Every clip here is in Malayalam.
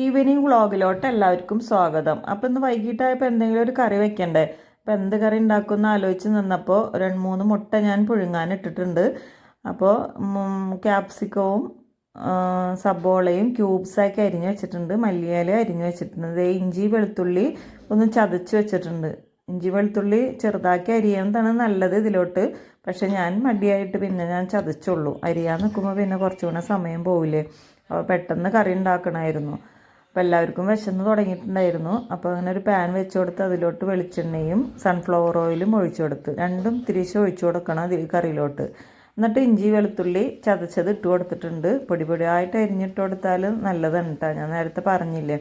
ഈവനിങ് വ്ളോഗിലോട്ട് എല്ലാവർക്കും സ്വാഗതം. അപ്പം ഇന്ന് വൈകിട്ടായപ്പോൾ എന്തെങ്കിലും ഒരു കറി വെക്കണ്ടേ? അപ്പം എന്ത് കറി ഉണ്ടാക്കുമെന്ന് ആലോചിച്ച് നിന്നപ്പോൾ രണ്ട് മൂന്ന് മുട്ട ഞാൻ പുഴുങ്ങാൻ ഇട്ടിട്ടുണ്ട്. അപ്പോൾ ക്യാപ്സിക്കവും സബോളയും ക്യൂബ്സാക്കി അരിഞ്ഞു വെച്ചിട്ടുണ്ട്. മല്ലിയില അരിഞ്ഞു വെച്ചിട്ടുണ്ട്. ഇഞ്ചി വെളുത്തുള്ളി ഒന്ന് ചതച്ച് വെച്ചിട്ടുണ്ട്. ഇഞ്ചി വെളുത്തുള്ളി ചെറുതാക്കി അരിയുന്നതാണ് നല്ലത് ഇതിലോട്ട്. പക്ഷെ ഞാൻ മടിയായിട്ട് പിന്നെ ഞാൻ ചതച്ചുള്ളൂ. അരിയാൻ നിൽക്കുമ്പോൾ പിന്നെ കുറച്ചുകൂടെ സമയം പോവില്ലേ? അപ്പോൾ പെട്ടെന്ന് കറി ഉണ്ടാക്കണമായിരുന്നു. അപ്പോൾ എല്ലാവർക്കും വിശന്ന് തുടങ്ങിയിട്ടുണ്ടായിരുന്നു. അപ്പോൾ അങ്ങനെ ഒരു പാൻ വെച്ച് കൊടുത്ത് അതിലോട്ട് വെളിച്ചെണ്ണയും സൺഫ്ലവർ ഓയിലും ഒഴിച്ചു കൊടുത്ത്. രണ്ടും തിരിച്ച് ഒഴിച്ചു കൊടുക്കണം അതിൽ കറിയിലോട്ട്. എന്നിട്ട് ഇഞ്ചി വെളുത്തുള്ളി ചതച്ചത് ഇട്ട് കൊടുത്തിട്ടുണ്ട്. പൊടി പൊടിയായിട്ട് അരിഞ്ഞിട്ട് കൊടുത്താൽ നല്ലതാണ് കേട്ടോ ഞാൻ നേരത്തെ പറഞ്ഞില്ലേ?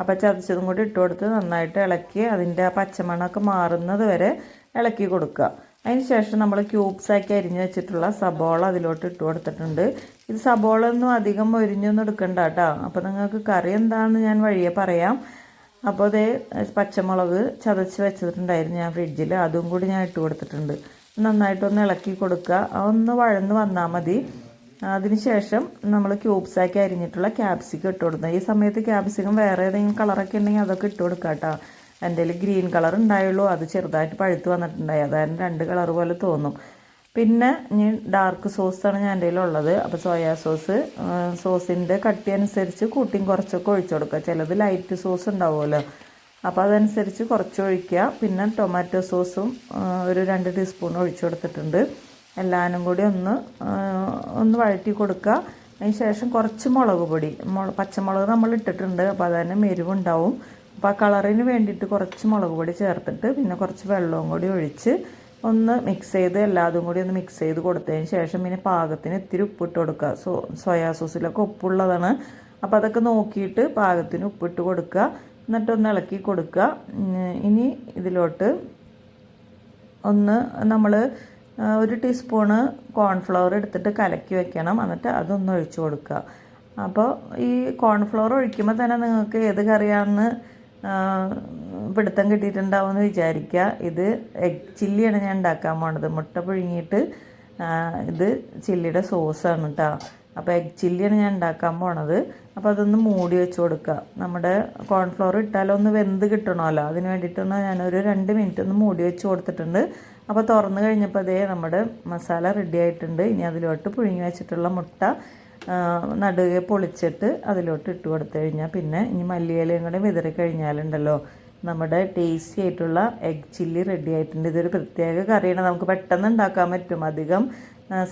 അപ്പോൾ ചതച്ചതും കൂടി ഇട്ട് കൊടുത്ത് നന്നായിട്ട് ഇളക്കി അതിന്റെ ആ പച്ചമണമൊക്കെ മാറുന്നത് വരെ ഇളക്കി കൊടുക്കുക. അതിന് ശേഷം നമ്മൾ ക്യൂബ്സാക്കി അരിഞ്ഞു വെച്ചിട്ടുള്ള സബോള അതിലോട്ട് ഇട്ട് കൊടുത്തിട്ടുണ്ട്. ഇത് സബോള ഒന്നും അധികം ഒരിഞ്ഞൊന്നും എടുക്കണ്ട കേട്ടോ അപ്പോൾ നിങ്ങൾക്ക് കറി എന്താണെന്ന് ഞാൻ വഴിയെ പറയാം. അപ്പോൾ അതേ പച്ചമുളക് ചതച്ച് വെച്ചിട്ടുണ്ടായിരുന്നു ഞാൻ ഫ്രിഡ്ജിൽ അതും കൂടി ഞാൻ ഇട്ട് കൊടുത്തിട്ടുണ്ട്. നന്നായിട്ടൊന്ന് ഇളക്കി കൊടുക്കുക. ഒന്ന് വഴന്ന് വന്നാൽ മതി. അതിനുശേഷം നമ്മൾ ക്യൂബ്സാക്കി അരിഞ്ഞിട്ടുള്ള ക്യാപ്സിക്കം ഇട്ട് കൊടുക്കുക ഈ സമയത്ത് ക്യാപ്സിക്കം വേറെ ഏതെങ്കിലും കളറൊക്കെ ഉണ്ടെങ്കിൽ അതൊക്കെ ഇട്ട് കൊടുക്കാം കേട്ടോ എന്റെ ഗ്രീൻ കളർ ഉണ്ടായുള്ളൂ. അത് ചെറുതായിട്ട് പഴുത്ത് വന്നിട്ടുണ്ടായി. അതായത് രണ്ട് കളർ പോലെ തോന്നും. പിന്നെ ഞാൻ ഡാർക്ക് സോസാണ് ഞാൻ എന്റെ ഉള്ളത്. അപ്പോൾ സോയാ സോസ് സോസിന്റെ കട്ടി അനുസരിച്ച് കൂട്ടിയും കുറച്ചൊക്കെ ഒഴിച്ചു കൊടുക്കുക. ചിലത് ലൈറ്റ് സോസ് ഉണ്ടാവുമല്ലോ. അപ്പോൾ അതനുസരിച്ച് കുറച്ച് ഒഴിക്കുക. പിന്നെ ടൊമാറ്റോ സോസും ഒരു രണ്ട് ടീസ്പൂൺ ഒഴിച്ചു കൊടുത്തിട്ടുണ്ട്. എല്ലാനും കൂടി ഒന്ന് ഒന്ന് വഴറ്റി കൊടുക്കുക. അതിന് ശേഷം കുറച്ച് മുളക് പൊടി പച്ചമുളക് നമ്മൾ ഇട്ടിട്ടുണ്ട്. അപ്പോൾ അതന്നെ മെരുവുണ്ടാവും. അപ്പോൾ ആ കളറിന് വേണ്ടിയിട്ട് കുറച്ച് മുളക് പൊടി ചേർത്തിട്ട് പിന്നെ കുറച്ച് വെള്ളവും കൂടി ഒഴിച്ച് ഒന്ന് മിക്സ് ചെയ്ത് എല്ലാതും കൂടി ഒന്ന് മിക്സ് ചെയ്ത് കൊടുത്തതിന് ശേഷം പിന്നെ പാകത്തിന് ഇത്തിരി ഉപ്പിട്ട് കൊടുക്കുക. സോ സോയാ സോസിലൊക്കെ ഉപ്പുള്ളതാണ്. അപ്പോൾ അതൊക്കെ നോക്കിയിട്ട് പാകത്തിന് ഉപ്പിട്ട് കൊടുക്കുക. എന്നിട്ടൊന്ന് ഇളക്കി കൊടുക്കുക. ഇനി ഇതിലോട്ട് ഒന്ന് നമ്മൾ ഒരു ടീസ്പൂണ് കോൺഫ്ലവർ എടുത്തിട്ട് കലക്കി വെക്കണം. എന്നിട്ട് അതൊന്ന് ഒഴിച്ചു കൊടുക്കുക. അപ്പോൾ ഈ കോൺഫ്ലവർ ഒഴിക്കുമ്പോൾ തന്നെ നിങ്ങൾക്ക് ഏത് കറിയാണെന്ന് പിടുത്തം കിട്ടിയിട്ടുണ്ടാവും എന്ന് വിചാരിക്കുക. ഇത് എഗ് ചില്ലിയാണ് ഞാൻ ഉണ്ടാക്കാൻ പോണത്. മുട്ട പുഴുങ്ങിയിട്ട് ഇത് ചില്ലിയുടെ സോസാണ് കേട്ടോ അപ്പോൾ എഗ് ചില്ലിയാണ് ഞാൻ ഉണ്ടാക്കാൻ പോണത്. അപ്പോൾ അതൊന്ന് മൂടി വെച്ച് കൊടുക്കുക. നമ്മുടെ കോൺഫ്ലോർ ഇട്ടാലോ ഒന്ന് വെന്ത് കിട്ടണമല്ലോ. അതിന് വേണ്ടിയിട്ടൊന്ന് ഞാനൊരു രണ്ട് മിനിറ്റ് ഒന്ന് മൂടി വെച്ച് കൊടുത്തിട്ടുണ്ട്. അപ്പോൾ തുറന്നു കഴിഞ്ഞപ്പോൾ അതേ നമ്മുടെ മസാല റെഡി ആയിട്ടുണ്ട്. ഇനി അതിലോട്ട് പുഴുങ്ങി വെച്ചിട്ടുള്ള മുട്ട നടുകെ പൊളിച്ചിട്ട് അതിലോട്ട് ഇട്ട് കൊടുത്തു കഴിഞ്ഞാൽ പിന്നെ ഇനി മല്ലിയിലയും കൂടെ വിതറി കഴിഞ്ഞാലുണ്ടല്ലോ. നമ്മുടെ ടേസ്റ്റി ആയിട്ടുള്ള എഗ് ചില്ലി റെഡി ആയിട്ടുണ്ട്. ഇതൊരു പ്രത്യേക കറിയാണ്. നമുക്ക് പെട്ടെന്ന് ഉണ്ടാക്കാൻ പറ്റും. അധികം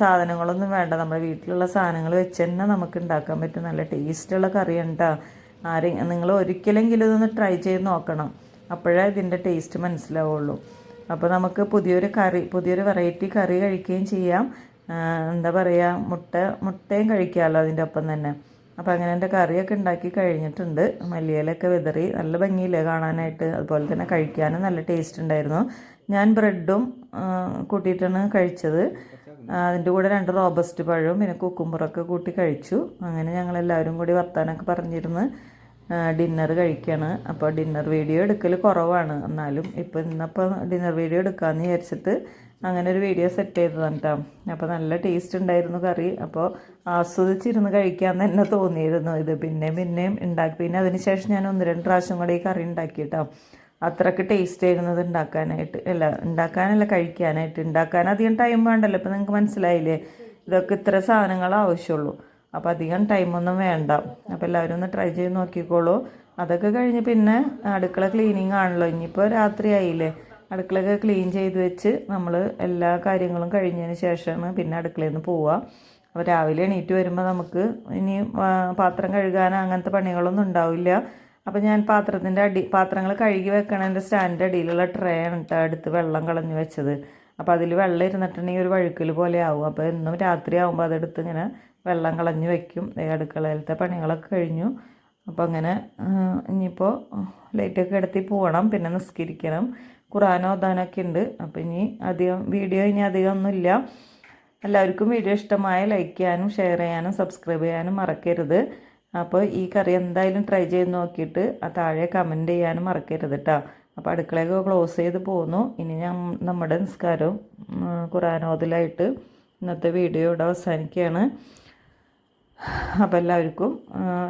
സാധനങ്ങളൊന്നും വേണ്ട. നമ്മുടെ വീട്ടിലുള്ള സാധനങ്ങൾ വെച്ച് തന്നെ നമുക്ക് ഉണ്ടാക്കാൻ പറ്റും. നല്ല ടേസ്റ്റുള്ള കറിയാണ് കേട്ടോ ആരെ നിങ്ങൾ ഒരിക്കലെങ്കിലും ഇതൊന്ന് ട്രൈ ചെയ്ത് നോക്കണം. അപ്പോഴേ ഇതിന്റെ ടേസ്റ്റ് മനസ്സിലാവുള്ളൂ. അപ്പോൾ നമുക്ക് പുതിയൊരു കറി പുതിയൊരു വെറൈറ്റി കറി കഴിക്കുകയും ചെയ്യാം. എന്താ പറയുക മുട്ട മുട്ടയും കഴിക്കാമല്ലോ അതിന്റെ ഒപ്പം തന്നെ. അപ്പോൾ അങ്ങനെ എന്റെ കറിയൊക്കെ ഉണ്ടാക്കി കഴിഞ്ഞിട്ടുണ്ട്. മല്ലിയിലൊക്കെ വിതറി. നല്ല ഭംഗിയില്ലേ കാണാനായിട്ട്? അതുപോലെ തന്നെ കഴിക്കാനും നല്ല ടേസ്റ്റ് ഉണ്ടായിരുന്നു. ഞാൻ ബ്രെഡും കൂട്ടിയിട്ടാണ് കഴിച്ചത്. അതിന്റെ കൂടെ രണ്ട് റോബസ്റ്റ് പഴവും പിന്നെ കുക്കുമ്പറൊക്കെ കൂട്ടി കഴിച്ചു. അങ്ങനെ ഞങ്ങളെല്ലാവരും കൂടി വർത്താനൊക്കെ പറഞ്ഞിരുന്ന്. ഡിന്നർ കഴിക്കുകയാണ് അപ്പോൾ ഡിന്നർ വീഡിയോ എടുക്കൽ കുറവാണ്. എന്നാലും ഇപ്പോൾ ഇന്നപ്പോൾ ഡിന്നർ വീഡിയോ എടുക്കാമെന്ന് വിചാരിച്ചിട്ട് അങ്ങനെ ഒരു വീഡിയോ സെറ്റ് ചെയ്തതാണ് കേട്ടോ അപ്പോൾ നല്ല ടേസ്റ്റ് ഉണ്ടായിരുന്നു കറി. അപ്പോൾ ആസ്വദിച്ചിരുന്ന് കഴിക്കാൻ തന്നെ തോന്നിയിരുന്നു ഇത്. പിന്നെയും പിന്നെയും ഉണ്ടാക്കി. പിന്നെ അതിനുശേഷം ഞാൻ ഒന്ന് രണ്ട് പ്രാവശ്യം കൂടെ ഈ കറി ഉണ്ടാക്കി കേട്ടോ അത്രയ്ക്ക് ടേസ്റ്റ് ചെയ്യുന്നത് ഉണ്ടാക്കാനായിട്ട്. അല്ല ഉണ്ടാക്കാനല്ല കഴിക്കാനായിട്ട്. ഉണ്ടാക്കാൻ അധികം ടൈം വേണ്ടല്ലോ. ഇപ്പം നിങ്ങൾക്ക് മനസ്സിലായില്ലേ? ഇതൊക്കെ ഇത്ര സാധനങ്ങൾ ആവശ്യമുള്ളൂ അപ്പോൾ അധികം ടൈമൊന്നും വേണ്ട. അപ്പോൾ എല്ലാവരും ഒന്ന് ട്രൈ ചെയ്ത് നോക്കിക്കോളൂ. അതൊക്കെ കഴിഞ്ഞ് പിന്നെ അടുക്കള ക്ലീനിങ് ആണല്ലോ. ഇനിയിപ്പോൾ രാത്രിയായില്ലേ അടുക്കളയൊക്കെ ക്ലീൻ ചെയ്ത് വെച്ച് നമ്മൾ എല്ലാ കാര്യങ്ങളും കഴിഞ്ഞതിന് ശേഷമാണ് പിന്നെ അടുക്കളയിൽ നിന്ന് പോവുക അപ്പോൾ രാവിലെ എണീറ്റ് വരുമ്പോൾ നമുക്ക് ഇനി പാത്രം കഴുകാൻ അങ്ങനത്തെ പണികളൊന്നും ഉണ്ടാവില്ല. അപ്പോൾ ഞാൻ പാത്രത്തിന്റെ അടി പാത്രങ്ങൾ കഴുകി വെക്കണതിന്റെ സ്റ്റാൻഡിന്റെ അടിയിലുള്ള ട്രേ ആണ് കേട്ടോ അടുത്ത് വെള്ളം കളഞ്ഞു വെച്ചത്. അപ്പോൾ അതിൽ വെള്ളം ഇരുന്നിട്ടുണ്ടെങ്കിൽ ഒരു വഴുക്കൽ പോലെ ആവും. അപ്പോൾ എന്നും രാത്രി ആകുമ്പോൾ അതെടുത്ത് ഇങ്ങനെ വെള്ളം കളഞ്ഞു വെക്കും. അടുക്കളയിലത്തെ പണികളൊക്കെ കഴിഞ്ഞു. അപ്പോൾ അങ്ങനെ ഇനിയിപ്പോൾ ലൈറ്റൊക്കെ എടുത്തി പോകണം. പിന്നെ നിസ്കരിക്കണം. ഖുറാനോ ഓതാനൊക്കെ ഉണ്ട്. അപ്പോൾ ഇനി അധികം വീഡിയോ ഇനി അധികം ഒന്നുമില്ല എല്ലാവർക്കും വീഡിയോ ഇഷ്ടമായ ലൈക്ക് ചെയ്യാനും ഷെയർ ചെയ്യാനും സബ്സ്ക്രൈബ് ചെയ്യാനും മറക്കരുത്. അപ്പോൾ ഈ കറി എന്തായാലും ട്രൈ ചെയ്ത് നോക്കിയിട്ട് ആ താഴെ കമന്റ് ചെയ്യാനും മറക്കരുത് കേട്ടോ അപ്പോൾ അടുക്കളയൊക്കെ ക്ലോസ് ചെയ്ത് പോന്നു. ഇനി ഞാൻ നമ്മുടെ നിസ്കാരവും ഖുറാനോതിലായിട്ട് ഇന്നത്തെ വീഡിയോ ഇവിടെ അവസാനിക്കുകയാണ്. അപ്പോൾ എല്ലാവർക്കും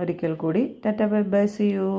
ഒരിക്കൽ കൂടി. Tata bye bye see you.